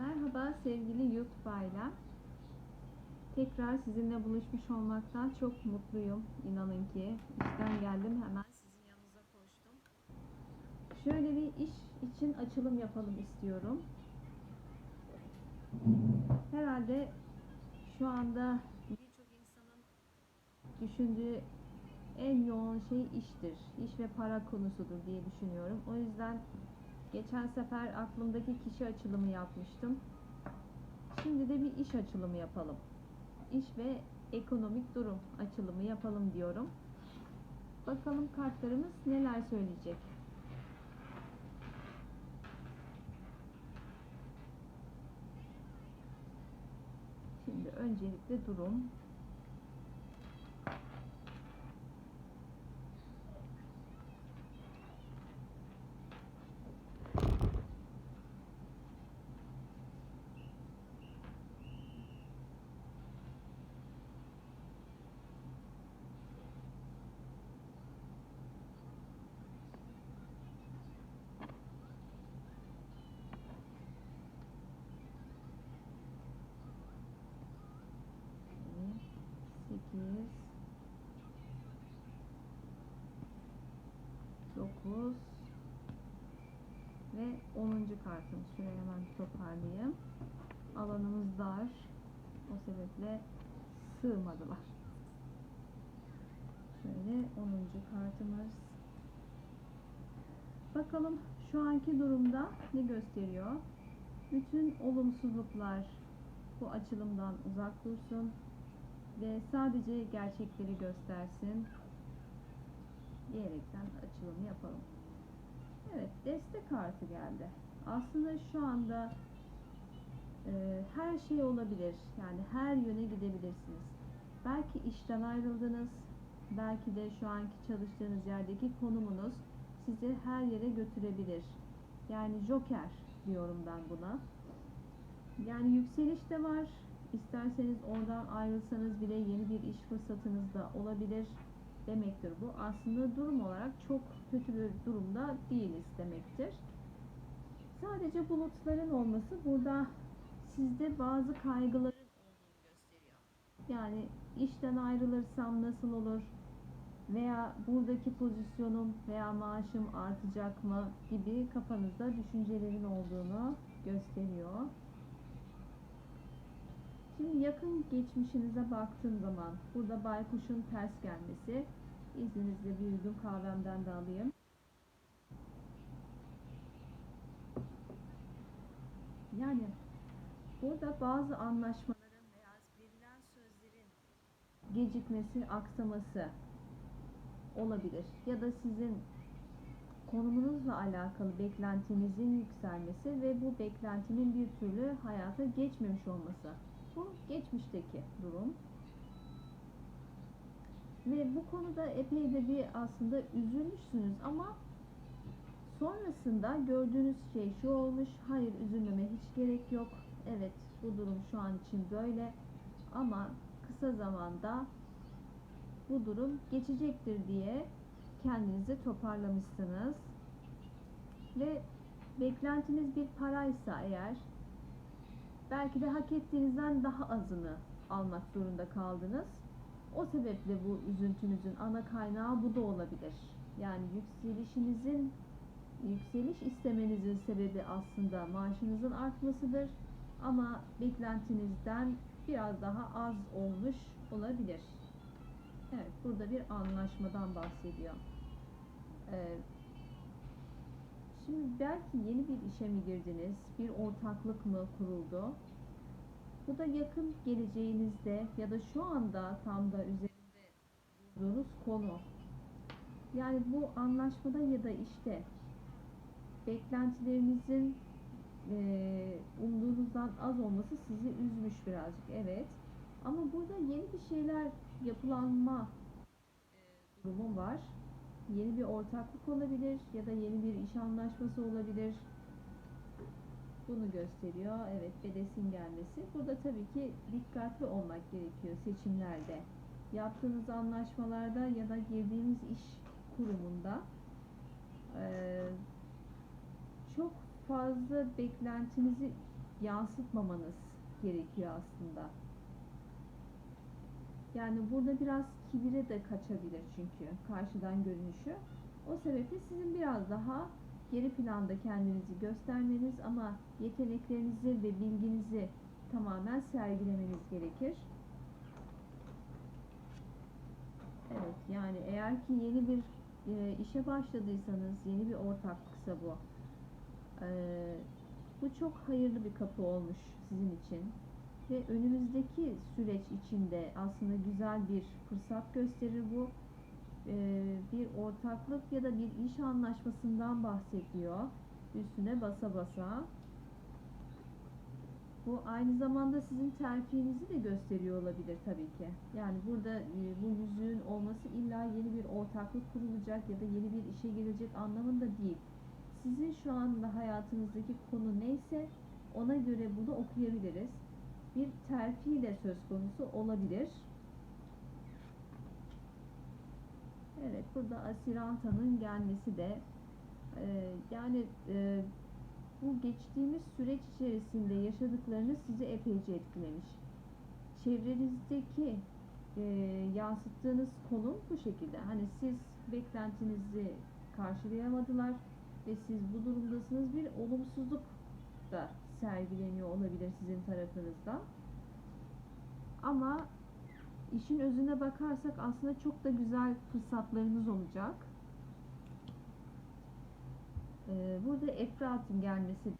Merhaba sevgili YouTube ailem. Tekrar sizinle buluşmuş olmaktan çok mutluyum. İnanın ki işten geldim hemen sizin yanınıza koştum. Şöyle bir iş için açılım yapalım istiyorum. Herhalde şu anda birçok insanın düşündüğü en yoğun şey iştir. İş ve para konusudur diye düşünüyorum. O yüzden geçen sefer aklımdaki kişi açılımı yapmıştım. Şimdi de bir iş açılımı yapalım. İş ve ekonomik durum açılımı yapalım diyorum. Bakalım kartlarımız neler söyleyecek. Şimdi öncelikle durum. 9 ve 10. kartım. Şuraya hemen toparlayayım. Alanımız dar. O sebeple sığmadılar. Şöyle 10. kartımız. Bakalım şu anki durumda ne gösteriyor? Bütün olumsuzluklar bu açılımdan uzak dursun ve sadece gerçekleri göstersin diyerekten açılımı yapalım. Evet, destek kartı geldi. Aslında şu anda e, her şey olabilir. Yani her yöne gidebilirsiniz. Belki işten ayrıldınız. Belki de şu anki çalıştığınız yerdeki konumunuz sizi her yere götürebilir. Yani joker diyorum ben buna. Yani yükseliş de var. İsterseniz oradan ayrılsanız bile yeni bir iş fırsatınız da olabilir demektir bu. Aslında durum olarak çok kötü bir durumda değiliz demektir. Sadece bulutların olması burada sizde bazı kaygıların olduğunu gösteriyor. Yani işten ayrılırsam nasıl olur? Veya buradaki pozisyonum veya maaşım artacak mı gibi kafanızda düşüncelerin olduğunu gösteriyor. Şimdi yakın geçmişinize baktığım zaman burada baykuşun ters gelmesi izninizle bir yudum kahvemden de alayım. Yani burada bazı anlaşmaların veya verilen sözlerin gecikmesi, aksaması olabilir. Ya da sizin konumunuzla alakalı beklentinizin yükselmesi ve bu beklentinin bir türlü hayata geçmemiş olması. Bu geçmişteki durum. Ve bu konuda epey de bir aslında üzülmüşsünüz ama sonrasında gördüğünüz şey şu olmuş. Hayır üzülmeme hiç gerek yok. Evet bu durum şu an için böyle ama kısa zamanda bu durum geçecektir diye kendinizi toparlamışsınız. Ve beklentiniz bir paraysa eğer belki de hak ettiğinizden daha azını almak zorunda kaldınız. O sebeple bu üzüntünüzün ana kaynağı bu da olabilir. Yani yükselişinizin yükseliş istemenizin sebebi aslında maaşınızın artmasıdır. Ama beklentinizden biraz daha az olmuş olabilir. Evet, burada bir anlaşmadan bahsediyor. Ee, şimdi belki yeni bir işe mi girdiniz? Bir ortaklık mı kuruldu? Bu da yakın geleceğinizde ya da şu anda tam da üzerinde durduğunuz konu. Yani bu anlaşmada ya da işte beklentilerinizin e, umduğunuzdan az olması sizi üzmüş birazcık. Evet. Ama burada yeni bir şeyler yapılanma e, durumu var. Yeni bir ortaklık olabilir ya da yeni bir iş anlaşması olabilir. Bunu gösteriyor. Evet, bedesin gelmesi. Burada tabii ki dikkatli olmak gerekiyor seçimlerde. Yaptığınız anlaşmalarda ya da girdiğiniz iş kurumunda e, çok fazla beklentinizi yansıtmamanız gerekiyor aslında. Yani burada biraz kibire de kaçabilir çünkü karşıdan görünüşü. O sebeple sizin biraz daha geri planda kendinizi göstermeniz ama yeteneklerinizi ve bilginizi tamamen sergilemeniz gerekir. Evet yani eğer ki yeni bir e, işe başladıysanız yeni bir ortaklıksa bu. e, bu çok hayırlı bir kapı olmuş sizin için ve önümüzdeki süreç içinde aslında güzel bir fırsat gösterir bu. E, bir ortaklık ya da bir iş anlaşmasından bahsediyor. Üstüne basa basa. Bu aynı zamanda sizin terfinizi de gösteriyor olabilir tabii ki. Yani burada e, bu yüzüğün olması illa yeni bir ortaklık kurulacak ya da yeni bir işe girecek anlamında değil. Sizin şu anda hayatınızdaki konu neyse ona göre bunu okuyabiliriz. Bir terfi de söz konusu olabilir. Evet, burada Asiranta'nın gelmesi de e, yani e, bu geçtiğimiz süreç içerisinde yaşadıklarınız sizi epeyce etkilemiş. Çevrenizdeki e, yansıttığınız konum bu şekilde. Hani siz beklentinizi karşılayamadılar ve siz bu durumdasınız. Bir olumsuzluk da sergileniyor olabilir sizin tarafınızdan. Ama işin özüne bakarsak aslında çok da güzel fırsatlarınız olacak. Ee, burada Efrat'ın gelmesi de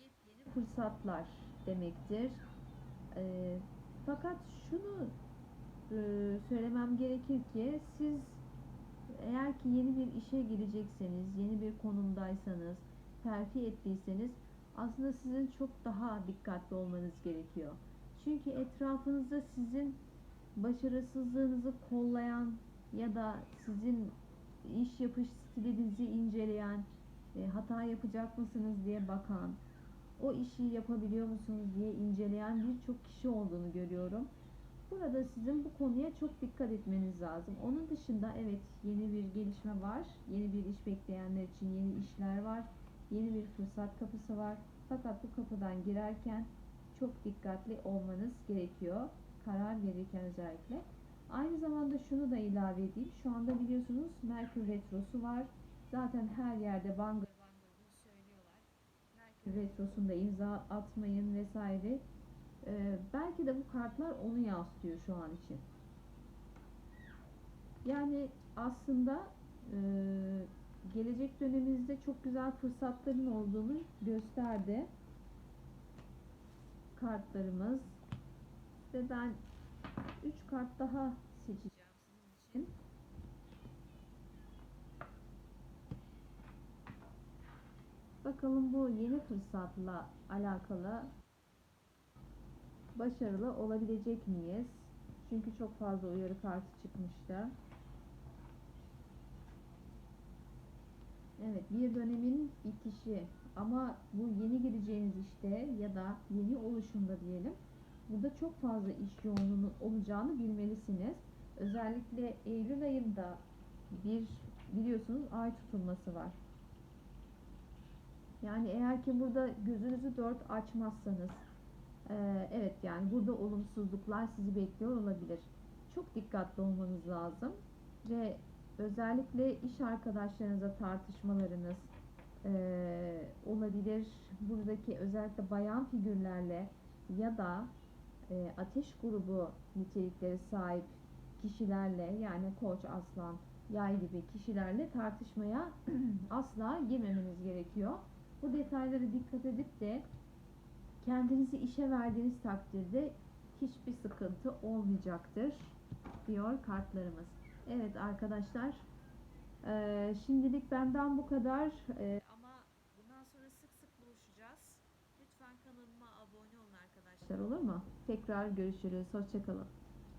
yepyeni fırsatlar demektir. Ee, fakat şunu e, söylemem gerekir ki siz eğer ki yeni bir işe girecekseniz, yeni bir konumdaysanız, terfi ettiyseniz aslında sizin çok daha dikkatli olmanız gerekiyor. Çünkü etrafınızda sizin başarısızlığınızı kollayan ya da sizin iş yapış stilinizi inceleyen, e, hata yapacak mısınız diye bakan, o işi yapabiliyor musunuz diye inceleyen birçok kişi olduğunu görüyorum. Burada sizin bu konuya çok dikkat etmeniz lazım. Onun dışında evet yeni bir gelişme var. Yeni bir iş bekleyenler için yeni işler var. Yeni bir fırsat kapısı var. Fakat bu kapıdan girerken çok dikkatli olmanız gerekiyor. Karar verirken özellikle. Aynı zamanda şunu da ilave edeyim. Şu anda biliyorsunuz Merkür Retrosu var. Zaten her yerde bangır bangır bunu söylüyorlar. Merkür Retrosu'nda imza atmayın vesaire. Ee, belki de bu kartlar onu yansıtıyor şu an için. Yani aslında e, gelecek döneminizde çok güzel fırsatların olduğunu gösterdi kartlarımız ve ben 3 kart daha seçeceğim sizin için. Bakalım bu yeni fırsatla alakalı başarılı olabilecek miyiz? Çünkü çok fazla uyarı kartı çıkmıştı. Evet, bir dönemin bitişi ama bu yeni gireceğiniz işte ya da yeni oluşumda diyelim. Burada çok fazla iş yoğunluğunun olacağını bilmelisiniz. Özellikle Eylül ayında bir biliyorsunuz ay tutulması var. Yani eğer ki burada gözünüzü dört açmazsanız ee, evet yani burada olumsuzluklar sizi bekliyor olabilir. Çok dikkatli olmanız lazım ve özellikle iş arkadaşlarınızla tartışmalarınız e, olabilir. Buradaki özellikle bayan figürlerle ya da e, ateş grubu nitelikleri sahip kişilerle yani koç, aslan, yay gibi kişilerle tartışmaya asla girmemeniz gerekiyor. Bu detaylara dikkat edip de kendinizi işe verdiğiniz takdirde hiçbir sıkıntı olmayacaktır diyor kartlarımız. Evet arkadaşlar eee, şimdilik benden bu kadar Eee, ama bundan sonra sık sık buluşacağız. Lütfen kanalıma abone olun arkadaşlar olur mu? Tekrar görüşürüz. Hoşçakalın.